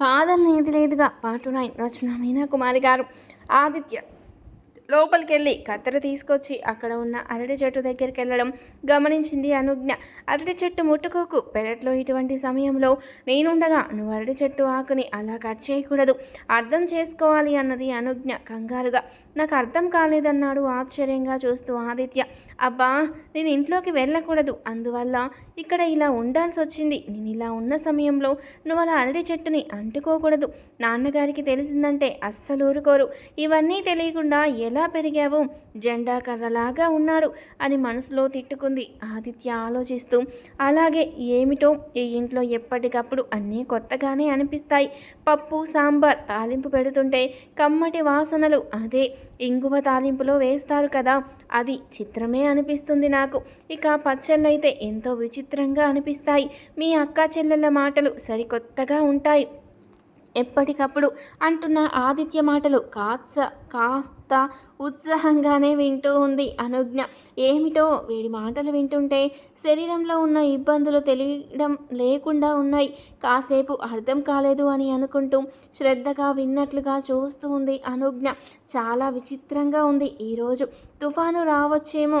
కాదనేది లేదుగా. పాటు నైన్ రచన మీనా కుమారి గారు. ఆదిత్య లోపలికి వెళ్ళి కత్తెర తీసుకొచ్చి అక్కడ ఉన్న అరటి చెట్టు దగ్గరికి వెళ్ళడం గమనించింది అనుజ్ఞ. అరటి చెట్టు ముట్టుకోకు. పెరట్లో ఇటువంటి సమయంలో నేనుండగా నువ్వు అరటి చెట్టు ఆకుని అలా కట్ చేయకూడదు. అర్థం చేసుకోవాలి అన్నది అనుజ్ఞ కంగారుగా. నాకు అర్థం కాలేదన్నాడు ఆశ్చర్యంగా చూస్తూ ఆదిత్య. అబ్బా నేను ఇంట్లోకి వెళ్ళకూడదు. అందువల్ల ఇక్కడ ఇలా ఉండాల్సి వచ్చింది నేను ఇలా ఉన్న సమయంలో నువ్వు అలా అరటి చెట్టుని అంటుకోకూడదు. నాన్నగారికి తెలిసిందంటే అస్సలు ఊరుకోరు. ఇవన్నీ తెలియకుండా ఎలా ఎలా పెరిగావు? జెండా కర్రలాగా ఉన్నాడు అని మనసులో తిట్టుకుంది ఆదిత్య ఆలోచిస్తూ. అలాగే ఏమిటో ఈ ఇంట్లో ఎప్పటికప్పుడు అన్నీ కొత్తగానే అనిపిస్తాయి. పప్పు సాంబార్ తాలింపు పెడుతుంటే కమ్మటి వాసనలు అదే ఇంగువ తాలింపులో వేస్తారు కదా. అది చిత్రమే అనిపిస్తుంది నాకు. ఇక పచ్చళ్ళైతే ఎంతో విచిత్రంగా అనిపిస్తాయి. మీ అక్క చెల్లెళ్ళ మాటలు సరికొత్తగా ఉంటాయి. ఎప్పటికప్పుడు అంటున్న ఆదిత్య మాటలు కాస్త కాస్త ఉత్సాహంగానే వింటూ ఉంది అనుజ్ఞ. ఏమిటో వీడి మాటలు వింటుంటే శరీరంలో ఉన్న ఇబ్బందులు తెలియడం లేకుండా ఉన్నాయి. కాసేపు అర్థం కాలేదు అని అనుకుంటూ శ్రద్ధగా విన్నట్లుగా చూస్తూ ఉంది అనుజ్ఞ. చాలా విచిత్రంగా ఉంది ఈరోజు తుఫాను రావచ్చేమో.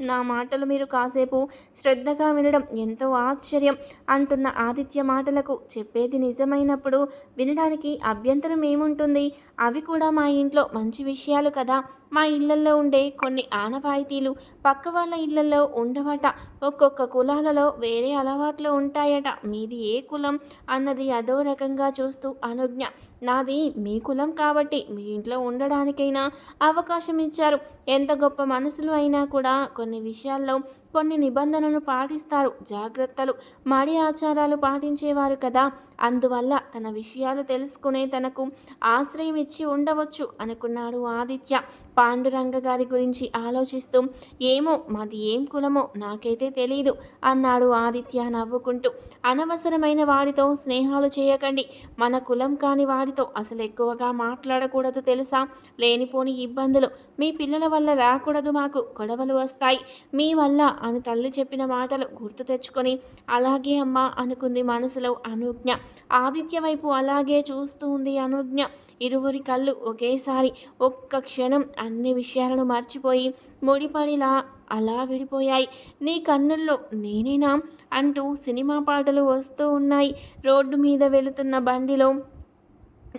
నా మాటలు మీరు కాసేపు శ్రద్ధగా వినడం ఎంతో ఆశ్చర్యం అంటున్న ఆదిత్య మాటలకు చెప్పేది నిజమైనప్పుడు వినడానికి అభ్యంతరం ఏముంటుంది? అవి కూడా మా ఇంట్లో మంచి విషయాలు కదా. మా ఇళ్ళల్లో ఉండే కొన్ని ఆనవాయితీలు పక్క వాళ్ళ ఇళ్ళలో ఉండవట. ఒక్కొక్క కులాలలో వేరే అలవాట్లు ఉంటాయట. మీది ఏ కులం అన్నది అదో రకంగా చూస్తూ అనుజ్ఞ. నాది మీ కులం కాబట్టి మీ ఇంట్లో ఉండడానికైనా అవకాశం ఇచ్చారు. ఎంత గొప్ప మనసులు అయినా కూడా కొన్ని విషయాల్లో కొన్ని నిబంధనలు పాటిస్తారు. జాగ్రత్తలు మడి ఆచారాలు పాటించేవారు కదా. అందువల్ల తన విషయాలు తెలుసుకునే తనకు ఆశ్రయం ఇచ్చి ఉండవచ్చు అనుకున్నాడు ఆదిత్య. పాండురంగ గారి గురించి ఆలోచిస్తూ ఏమో మాది ఏం కులమో నాకైతే తెలియదు అన్నాడు ఆదిత్య నవ్వుకుంటూ. అనవసరమైన వాడితో స్నేహాలు చేయకండి. మన కులం కాని వాడితో అసలు ఎక్కువగా మాట్లాడకూడదు తెలుసా? లేనిపోని ఇబ్బందులు. మీ పిల్లల వల్ల రాకూడదు మాకు. గొడవలు వస్తాయి. మీ వల్ల అని తల్లి చెప్పిన మాటలు గుర్తు తెచ్చుకొని అలాగే అమ్మా అనుకుంది మనసులో అనుజ్ఞ. ఆదిత్య వైపు అలాగే చూస్తూ ఉంది అనుజ్ఞ. ఇరువురి కళ్ళు ఒకేసారి ఒక్క క్షణం అన్ని విషయాలను మర్చిపోయి ముడిపడిలా అలా విడిపోయాయి. నీ కన్నుల్లో నేనేనా? అంటూ సినిమా పాటలు వస్తూ ఉన్నాయి. రోడ్డు మీద వెళుతున్న బండిలో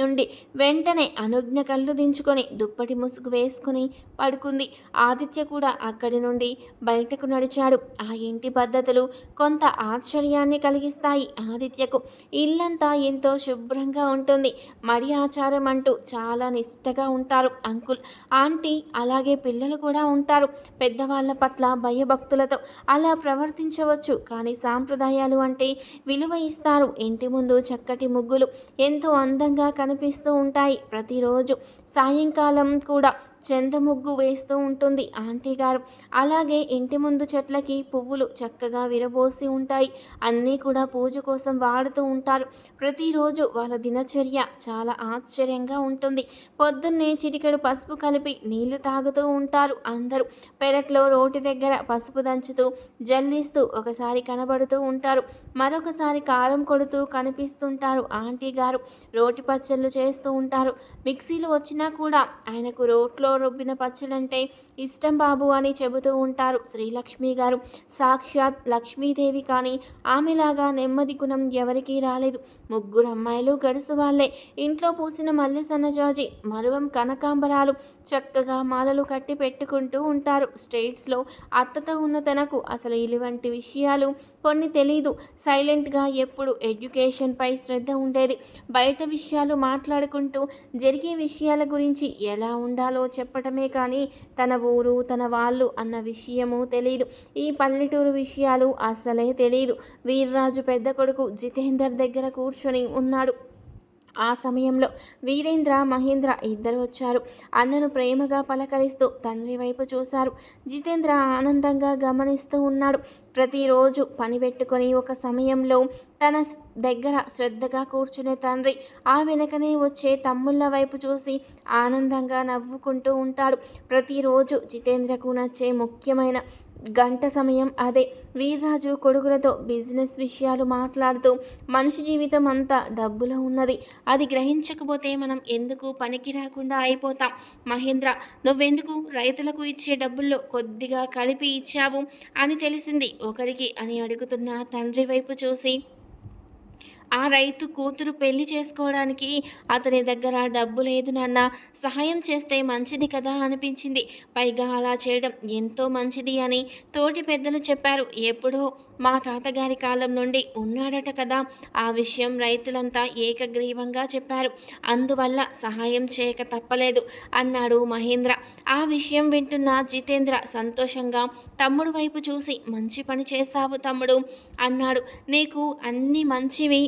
నుండి వెంటనే అనుజ్ఞ కళ్ళు దించుకొని దుప్పటి ముసుగు వేసుకుని పడుకుంది. ఆదిత్య కూడా అక్కడి నుండి బయటకు నడిచాడు. ఆ ఇంటి పద్ధతులు కొంత ఆశ్చర్యాన్ని కలిగిస్తాయి ఆదిత్యకు. ఇల్లంతా ఎంతో శుభ్రంగా ఉంటుంది. మడి ఆచారం అంటూ చాలా నిష్టగా ఉంటారు అంకుల్. ఆంటీ అలాగే పిల్లలు కూడా ఉంటారు. పెద్దవాళ్ళ పట్ల భయభక్తులతో అలా ప్రవర్తించవచ్చు కానీ సాంప్రదాయాలు అంటే విలువ ఇస్తారు. ఇంటి ముందు చక్కటి ముగ్గులు ఎంతో అందంగా కనిపిస్తూ ఉంటాయి. ప్రతిరోజు సాయంకాలం కూడా చెంద ముగ్గు వేస్తూ ఉంటుంది ఆంటీ గారు. అలాగే ఇంటి ముందు చెట్లకి పువ్వులు చక్కగా విరబోసి ఉంటాయి. అన్నీ కూడా పూజ కోసం వాడుతూ ఉంటారు. ప్రతిరోజు వాళ్ళ దినచర్య చాలా ఆశ్చర్యంగా ఉంటుంది. పొద్దున్నే చిటికెడు పసుపు కలిపి నీళ్ళు తాగుతూ ఉంటారు అందరూ. పెరట్లో రోటి దగ్గర పసుపు దంచుతూ జల్లిస్తూ ఒకసారి కనబడుతూ ఉంటారు. మరొకసారి కారం కొడుతూ కనిపిస్తుంటారు ఆంటీ గారు. రోటి పచ్చళ్ళు చేస్తూ ఉంటారు. మిక్సీలు వచ్చినా కూడా ఆయనకు రోట్లో రుబ్బిన పచ్చడంటే ఇష్టం బాబు అని చెబుతూ ఉంటారు శ్రీలక్ష్మి గారు. సాక్షాత్ లక్ష్మీదేవి కానీ ఆమెలాగా నెమ్మది గుణం ఎవరికీ రాలేదు. ముగ్గురు అమ్మాయిలు గడుసు వాళ్ళే. ఇంట్లో పూసిన మల్లె సన్నజాజి మరువం కనకాంబరాలు చక్కగా మాలలు కట్టి పెట్టుకుంటూ ఉంటారు. స్టేట్స్లో అత్తతో ఉన్న తనకు అసలు ఇటువంటి విషయాలు కొన్ని తెలీదు. సైలెంట్గా ఎప్పుడు ఎడ్యుకేషన్పై శ్రద్ధ ఉండేది. బయట విషయాలు మాట్లాడుకుంటూ జరిగే విషయాల గురించి ఎలా ఉండాలో చెప్పటమే కానీ తన ఊరు తన వాళ్ళు అన్న విషయము తెలియదు ఈ పల్లెటూరు విషయాలు అసలే తెలియదు వీర్రాజు పెద్ద కొడుకు జితేందర్ దగ్గర కూర్చొని ఉన్నాడు. ఆ సమయంలో వీరేంద్ర మహేంద్ర ఇద్దరు వచ్చారు. అన్నను ప్రేమగా పలకరిస్తూ తండ్రి వైపు చూశారు. జితేంద్ర ఆనందంగా గమనిస్తూ ఉన్నాడు. ప్రతిరోజు పని పెట్టుకొని ఒక సమయంలో తన దగ్గర శ్రద్ధగా కూర్చునే తండ్రి ఆ వెనకనే వచ్చే తమ్ముళ్ళ వైపు చూసి ఆనందంగా నవ్వుకుంటూ ఉంటాడు. ప్రతిరోజు జితేంద్రకు నచ్చే ముఖ్యమైన గంట సమయం అదే. వీర్రాజు కొడుకులతో బిజినెస్ విషయాలు మాట్లాడుతూ మనిషి జీవితం అంతా డబ్బులో ఉన్నది. అది గ్రహించకపోతే మనం ఎందుకు పనికి రాకుండా అయిపోతాం? మహేంద్ర నువ్వెందుకు రైతులకు ఇచ్చే డబ్బుల్లో కొద్దిగా కలిపి ఇచ్చావు అని తెలిసింది. ఒకరికి అని అడుగుతున్న తండ్రి వైపు చూసి ఆ రైతు కూతురు పెళ్ళి చేసుకోవడానికి అతని దగ్గర డబ్బు లేదు నాన్న. సహాయం చేస్తే మంచిది కదా అనిపించింది. పైగా అలా చేయడం ఎంతో మంచిది అని తోటి పెద్దలు చెప్పారు. ఎప్పుడో మా తాతగారి కాలం నుండి ఉన్నాడట కదా. ఆ విషయం రైతులంతా ఏకగ్రీవంగా చెప్పారు. అందువల్ల సహాయం చేయక తప్పలేదు అన్నాడు మహేంద్ర. ఆ విషయం వింటున్న జితేంద్ర సంతోషంగా తమ్ముడు వైపు చూసి మంచి పని చేశావు తమ్ముడు అన్నాడు. నీకు అన్ని మంచివి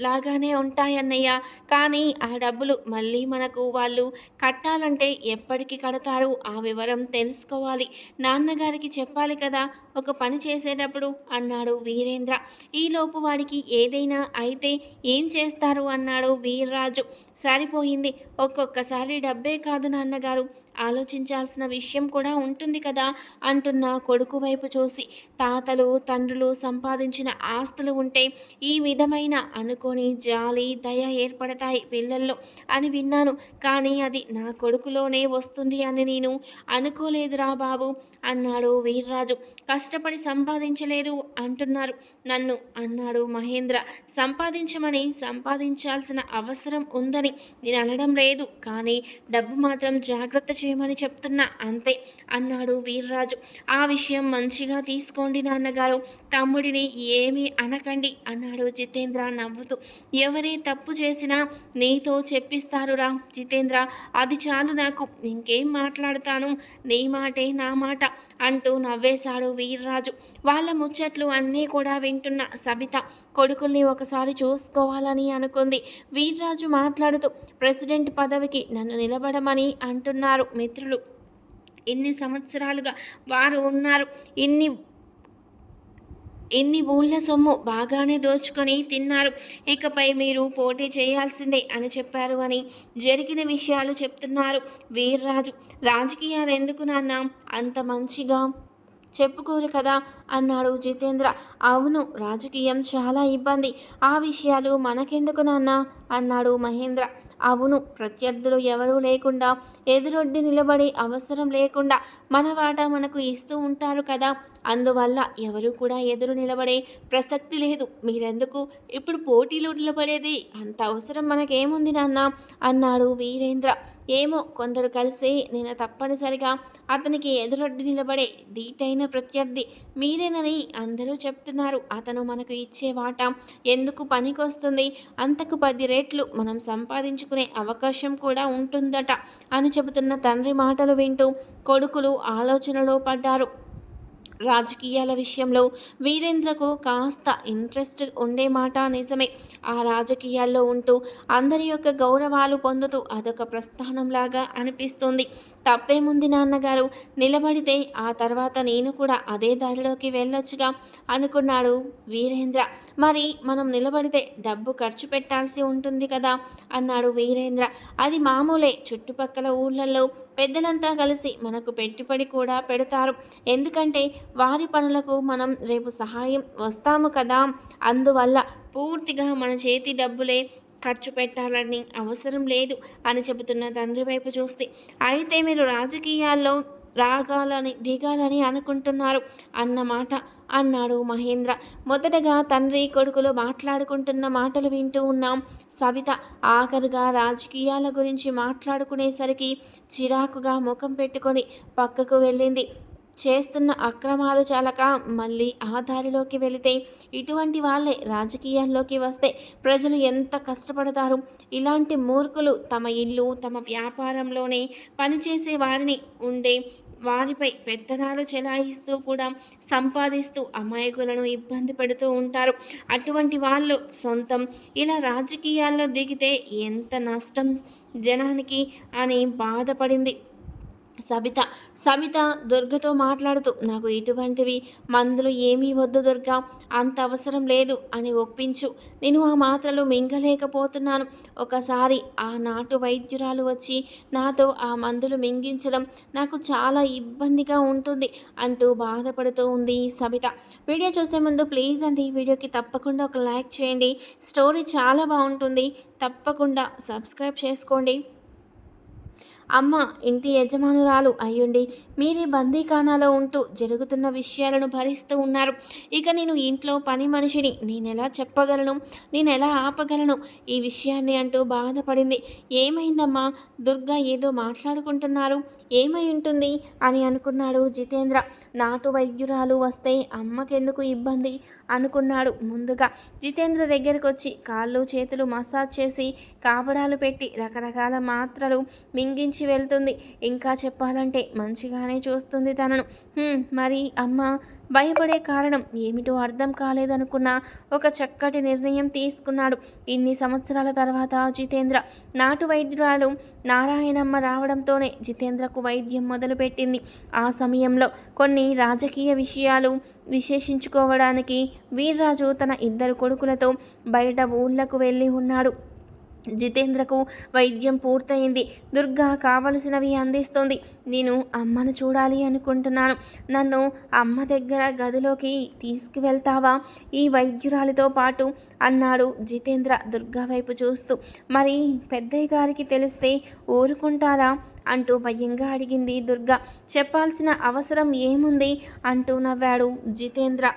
లాగానే ఉంటాయన్నయ్య. కానీ ఆ డబ్బులు మళ్ళీ మనకు వాళ్ళు కట్టాలంటే ఎప్పటికి కడతారు? ఆ వివరం తెలుసుకోవాలి. నాన్నగారికి చెప్పాలి కదా ఒక పని చేసేటప్పుడు అన్నాడు వీరేంద్ర. ఈలోపు వాడికి ఏదైనా అయితే ఏం చేస్తారు? అన్నాడు వీర్రాజు. సరిపోయింది. ఒక్కొక్కసారి డబ్బే కాదు నాన్నగారు. ఆలోచించాల్సిన విషయం కూడా ఉంటుంది కదా అంటున్న కొడుకు వైపు చూసి. తాతలు తండ్రులు సంపాదించిన ఆస్తులు ఉంటే ఈ విధమైన అనుకోని జాలి దయ ఏర్పడతాయి పిల్లల్లో అని విన్నాను. కానీ అది నా కొడుకులోనే వస్తుంది అని నేను అనుకోలేదురా బాబు అన్నాడు వీర్రాజు. కష్టపడి సంపాదించలేదు అంటున్నారు. నన్ను అన్నాడు మహేంద్ర. సంపాదించమని సంపాదించాల్సిన అవసరం ఉందని. నేను అనడం లేదు. కానీ డబ్బు మాత్రం జాగ్రత్త చేయమని చెప్తున్నా. అంతే. అన్నాడు వీర్రాజు. ఆ విషయం మంచిగా తీసుకోండి నాన్నగారు. తమ్ముడిని ఏమీ అనకండి అన్నాడు జితేంద్ర నవ్వుతూ. ఎవరే తప్పు చేసినా నీతో చెప్పిస్తారురా జితేంద్ర. అది చాలు నాకు. ఇంకేం మాట్లాడతాను? నీ మాటే నా మాట. అంటూ నవ్వేశాడు వీర్రాజు. వాళ్ళ ముచ్చట్లు అన్నీ కూడా వింటున్న సబిత కొడుకుల్ని ఒకసారి చూసుకోవాలని అనుకుంది. వీర్రాజు మాట్లాడుతూ ప్రెసిడెంట్ పదవికి నన్ను నిలబడమని అంటున్నారు మిత్రులు. ఇన్ని సంవత్సరాలుగా వారు ఉన్నారు. ఇన్ని ఇన్ని ఊళ్ళ సొమ్ము బాగానే దోచుకొని తిన్నారు. ఇకపై మీరు పోటీ చేయాల్సిందే అని చెప్పారు అని జరిగిన విషయాలు చెప్తున్నారు వీర్రాజు. రాజకీయాలు ఎందుకు నాన్న? అంత మంచిగా చెప్పుకోరు కదా అన్నాడు జితేంద్ర. అవును రాజకీయం చాలా ఇబ్బంది. ఆ విషయాలు మనకెందుకు నాన్న? అన్నాడు మహేంద్ర. అవును ప్రత్యర్థులు ఎవరూ లేకుండా ఎదురొడ్డి నిలబడే అవసరం లేకుండా మన వాటా మనకు ఇస్తూ ఉంటారు కదా. అందువల్ల ఎవరు కూడా ఎదురు నిలబడే ప్రసక్తి లేదు. మీరెందుకు ఇప్పుడు పోటీలు నిలబడేది? అంత అవసరం మనకేముంది నాన్న? అన్నాడు వీరేంద్ర. ఏమో కొందరు కలిసి నేను తప్పనిసరిగా అతనికి ఎదురొడ్డి నిలబడే దీటైన ప్రత్యర్థి మీరేనని అందరూ చెప్తున్నారు. అతను మనకు ఇచ్చే వాటా ఎందుకు పనికొస్తుంది? అంతకు పది రేట్లు మనం సంపాదించుకునే అవకాశం కూడా ఉంటుందట అని చెబుతున్న తండ్రి మాటలు వింటూ కొడుకులు ఆలోచనలో పడ్డారు. రాజకీయాల విషయంలో వీరేంద్రకు కాస్త ఇంట్రెస్ట్ ఉండే మాట నిజమే. ఆ రాజకీయాల్లో ఉంటూ అందరి యొక్క గౌరవాలు పొందుతూ అదొక ప్రస్థానంలాగా అనిపిస్తుంది. తప్పేముంది నాన్నగారు నిలబడితే ఆ తర్వాత నేను కూడా అదే దారిలోకి వెళ్ళొచ్చుగా అనుకున్నాడు వీరేంద్ర. మరి మనం నిలబడితే డబ్బు ఖర్చు పెట్టాల్సి ఉంటుంది కదా? అన్నాడు వీరేంద్ర. అది మామూలే. చుట్టుపక్కల ఊళ్ళల్లో పెద్దలంతా కలిసి మనకు పెట్టుబడి కూడా పెడతారు. ఎందుకంటే వారి పనులకు మనం రేపు సహాయం వస్తాము కదా. అందువల్ల పూర్తిగా మన చేతి డబ్బులే ఖర్చు పెట్టాలని అవసరం లేదు అని చెబుతున్న తండ్రి వైపు చూస్తే అయితే మీరు రాజకీయాల్లో రాగాలని దిగాలని అనుకుంటున్నారు అన్నమాట అన్నాడు మహేంద్ర. మొదటగా తండ్రి కొడుకులు మాట్లాడుకుంటున్న మాటలు వింటూ ఉన్నాం. సవిత ఆఖరుగా రాజకీయాల గురించి మాట్లాడుకునేసరికి చిరాకుగా ముఖం పెట్టుకొని పక్కకు వెళ్ళింది. చేస్తున్న అక్రమాలు చాలక మళ్ళీ ఆ దారిలోకి వెళితే ఇటువంటి వాళ్ళే రాజకీయాల్లోకి వస్తే ప్రజలు ఎంత కష్టపడతారు? ఇలాంటి మూర్ఖులు తమ ఇల్లు తమ వ్యాపారంలోనే పనిచేసే వారిని ఉండే వారిపై పెత్తనాలు చెలాయిస్తూ కూడా సంపాదిస్తూ అమాయకులను ఇబ్బంది పెడుతూ ఉంటారు. అటువంటి వాళ్ళు సొంతం ఇలా రాజకీయాల్లో దిగితే ఎంత నష్టం జనానికి అని బాధపడింది. సబిత సబిత దుర్గతో మాట్లాడుతూ నాకు ఇటువంటివి మందులు ఏమీ వద్దు దుర్గ అంత అవసరం లేదు అని ఒప్పించు. నేను ఆ మాత్రలు మింగలేకపోతున్నాను. ఒకసారి ఆ నాటు వైద్యురాలు వచ్చి నాతో ఆ మందులు మింగించడం నాకు చాలా ఇబ్బందిగా ఉంటుంది అంటూ బాధపడుతూ ఉంది సబిత. వీడియో చూసే ముందు ప్లీజ్ అండి వీడియోకి తప్పకుండా ఒక లైక్ చేయండి. స్టోరీ చాలా బాగుంటుంది. తప్పకుండా సబ్స్క్రైబ్ చేసుకోండి. అమ్మ ఇంటి యజమానురాలు అయ్యుండి మీరే బందీఖానాలో ఉంటూ జరుగుతున్న విషయాలను భరిస్తూ ఉన్నారు. ఇక నేను ఇంట్లో పని మనిషిని నేను ఎలా చెప్పగలను? నేను ఎలా ఆపగలను? ఈ విషయాన్ని అంటూ బాధపడింది. ఏమైందమ్మా? దుర్గా ఏదో మాట్లాడుకుంటున్నారు. ఏమై ఉంటుంది? అని అనుకున్నాడు జితేంద్ర. నాటు వైద్యురాలు వస్తే అమ్మకెందుకు ఇబ్బంది? అనుకున్నాడు ముందుగా. జితేంద్ర దగ్గరకు వచ్చి కాళ్ళు చేతులు మసాజ్ చేసి కాపడాలు పెట్టి రకరకాల మాత్రలు మింగించి వెళ్తుంది. ఇంకా చెప్పాలంటే మంచిగానే చూస్తుంది తనను. మరి అమ్మ భయపడే కారణం ఏమిటో అర్థం కాలేదనుకున్న ఒక చక్కటి నిర్ణయం తీసుకున్నాడు. ఇన్ని సంవత్సరాల తర్వాత జితేంద్ర నాటు వైద్యురాలు నారాయణమ్మ రావడంతోనే జితేంద్రకు వైద్యం మొదలుపెట్టింది. ఆ సమయంలో కొన్ని రాజకీయ విషయాలు విశేషించుకోవడానికి వీర్రాజు తన ఇద్దరు కొడుకులతో బయట ఊళ్ళకు వెళ్ళి ఉన్నాడు. జితేంద్రకు వైద్యం పూర్తయింది. దుర్గా కావలసినవి అందిస్తుంది. నేను అమ్మను చూడాలి అనుకుంటున్నాను. నన్ను అమ్మ దగ్గర గదిలోకి తీసుకువెళ్తావా? ఈ వైద్యురాలితో పాటు అన్నాడు జితేంద్ర దుర్గా వైపు చూస్తూ. మరి పెద్దయ్య గారికి తెలిస్తే ఊరుకుంటారా? అంటూ భయంగా అడిగింది దుర్గా. చెప్పాల్సిన అవసరం ఏముంది? అంటూ నవ్వాడు జితేంద్ర.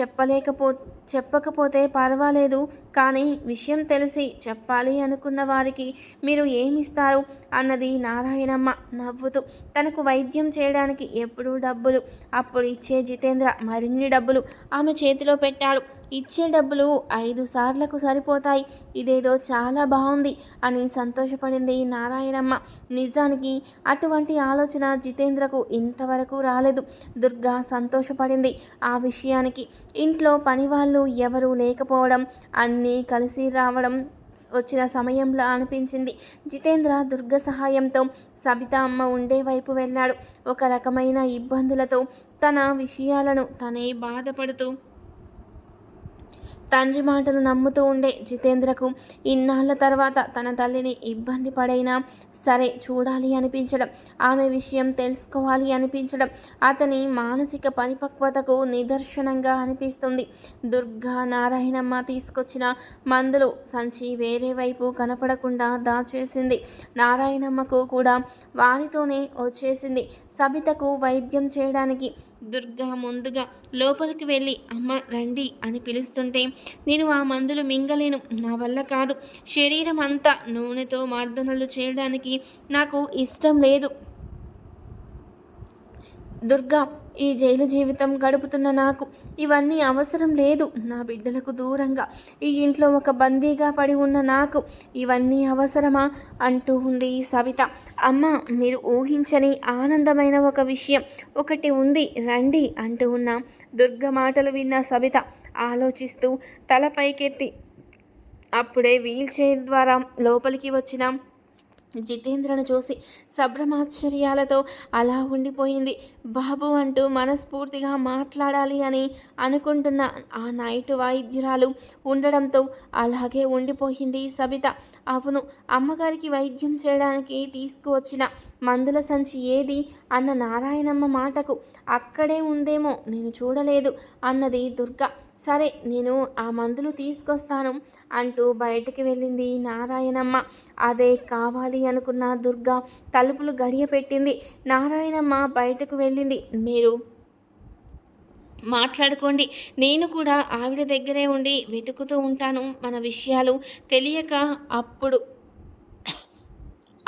చెప్పలేకపో చెప్పకపోతే పర్వాలేదు కానీ విషయం తెలిసి చెప్పాలి అనుకున్న వారికి మీరు ఏమిస్తారు? అన్నది నారాయణమ్మ నవ్వుతూ. తనకు వైద్యం చేయడానికి ఎప్పుడూ డబ్బులు అప్పుడు ఇచ్చే జితేంద్ర మరిన్ని డబ్బులు ఆమె చేతిలో పెట్టాడు. ఇచ్చే డబ్బులు ఐదు సార్లకు సరిపోతాయి. ఇదేదో చాలా బాగుంది అని సంతోషపడింది నారాయణమ్మ. నిజానికి అటువంటి ఆలోచన జితేంద్రకు ఇంతవరకు రాలేదు. దుర్గా సంతోషపడింది ఆ విషయానికి. ఇంట్లో పనివాళ్ళు ఎవరూ లేకపోవడం అన్నీ కలిసి రావడం వచ్చిన సమయంలో అనిపించింది. జితేంద్ర దుర్గ సహాయంతో సబిత అమ్మ ఉండే వైపు వెళ్ళాడు. ఒక రకమైన ఇబ్బందులతో తన విషయాలను తనే బాధపడుతూ తండ్రి మాటలు నమ్ముతూ ఉండే జితేంద్రకు ఇన్నాళ్ళ తర్వాత తన తల్లిని ఇబ్బంది పడైనా సరే చూడాలి అనిపించడం ఆమె విషయం తెలుసుకోవాలి అనిపించడం అతని మానసిక పరిపక్వతకు నిదర్శనంగా అనిపిస్తుంది. దుర్గా నారాయణమ్మ తీసుకొచ్చిన మందులు సంచి వేరే వైపు కనపడకుండా దాచేసింది. నారాయణమ్మకు కూడా వారితోనే వచ్చేసింది. సబితకు వైద్యం చేయడానికి దుర్గా ముందుగా లోపలికి వెళ్ళి అమ్మ రండి అని పిలుస్తుంటే నేను ఆ మందులు మింగలేను నా వల్ల కాదు. శరీరం అంతా నూనెతో మర్దనలు చేయడానికి నాకు ఇష్టం లేదు. దుర్గా ఈ జైలు జీవితం గడుపుతున్న నాకు ఇవన్నీ అవసరం లేదు నా బిడ్డలకు దూరంగా. ఈ ఇంట్లో ఒక బందీగా పడి ఉన్న నాకు ఇవన్నీ అవసరమా? అంటూ ఉంది సవిత. అమ్మ మీరు ఊహించని ఆనందమైన ఒక విషయం ఒకటి ఉంది రండి అంటూ ఉన్న దుర్గ మాటలు విన్న సవిత ఆలోచిస్తూ తల పైకెత్తి అప్పుడే వీల్ చైర్ ద్వారా లోపలికి వచ్చిన జితేంద్రను చూసి సభ్రమాశ్చర్యాలతో అలా ఉండిపోయింది. బాబు అంటూ మనస్ఫూర్తిగా మాట్లాడాలి అని అనుకుంటున్న ఆ నైట్ వైద్యురాలు ఉండడంతో అలాగే ఉండిపోయింది సబిత. అవును అమ్మగారికి వైద్యం చేయడానికి తీసుకువచ్చిన మందుల సంచి ఏది? అన్న నారాయణమ్మ మాటకు అక్కడే ఉందేమో నేను చూడలేదు అన్నది దుర్గా. సరే నేను ఆ మందులు తీసుకొస్తాను అంటూ బయటికి వెళ్ళింది నారాయణమ్మ. అదే కావాలి అనుకున్న దుర్గ తలుపులు గడియ పెట్టింది నారాయణమ్మ బయటకు వెళ్ళింది. మీరు మాట్లాడుకోండి. నేను కూడా ఆవిడ దగ్గరే ఉండి వెతుకుతూ ఉంటాను మన విషయాలు తెలియక అప్పుడు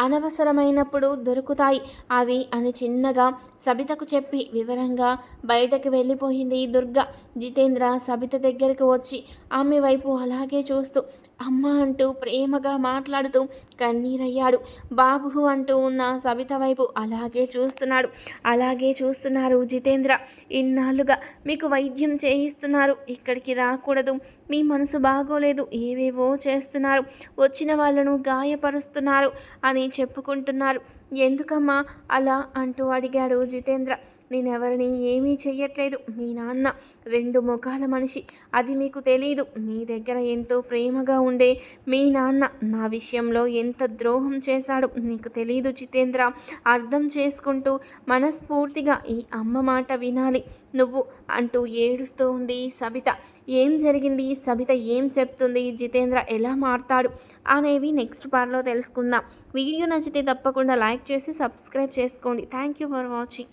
అనవసరమైనప్పుడు దొరుకుతాయి. అవి అని చిన్నగా సబితకు చెప్పి వివరంగా బయటకు వెళ్ళిపోయింది దుర్గ. జితేంద్ర సబిత దగ్గరకు వచ్చి ఆమె వైపు అలాగే చూస్తూ అమ్మ అంటూ ప్రేమగా మాట్లాడుతూ కన్నీరయ్యాడు. బాబు అంటూ ఉన్న సవిత వైపు అలాగే చూస్తున్నాడు. అలాగే చూస్తున్నారు జితేంద్ర. ఇన్నాళ్ళుగా మీకు వైద్యం చేయిస్తున్నారు. ఇక్కడికి రాకూడదు. మీ మనసు బాగోలేదు. ఏవేవో చేస్తున్నారు. వచ్చిన వాళ్ళను గాయపరుస్తున్నారు అని చెప్పుకుంటున్నారు. ఎందుకమ్మా అలా అంటూ అడిగాడు జితేంద్ర. నేనెవరిని ఏమీ చెయ్యట్లేదు. మీ నాన్న రెండు ముఖాల మనిషి. అది మీకు తెలియదు మీ దగ్గర ఎంతో ప్రేమగా ఉండే మీ నాన్న నా విషయంలో ఎంత ద్రోహం చేశాడు నీకు తెలియదు జితేంద్ర. అర్థం చేసుకుంటూ మనస్ఫూర్తిగా ఈ అమ్మ మాట వినాలి. నువ్వు అంటూ ఏడుస్తూ ఉంది సబిత. ఏం జరిగింది? సబిత ఏం చెప్తుంది? జితేంద్ర ఎలా మారుతాడు? అనేవి నెక్స్ట్ పార్ట్లో తెలుసుకుందాం. వీడియో నచ్చితే తప్పకుండా లైక్ చేసి సబ్స్క్రైబ్ చేసుకోండి. Thank you for watching.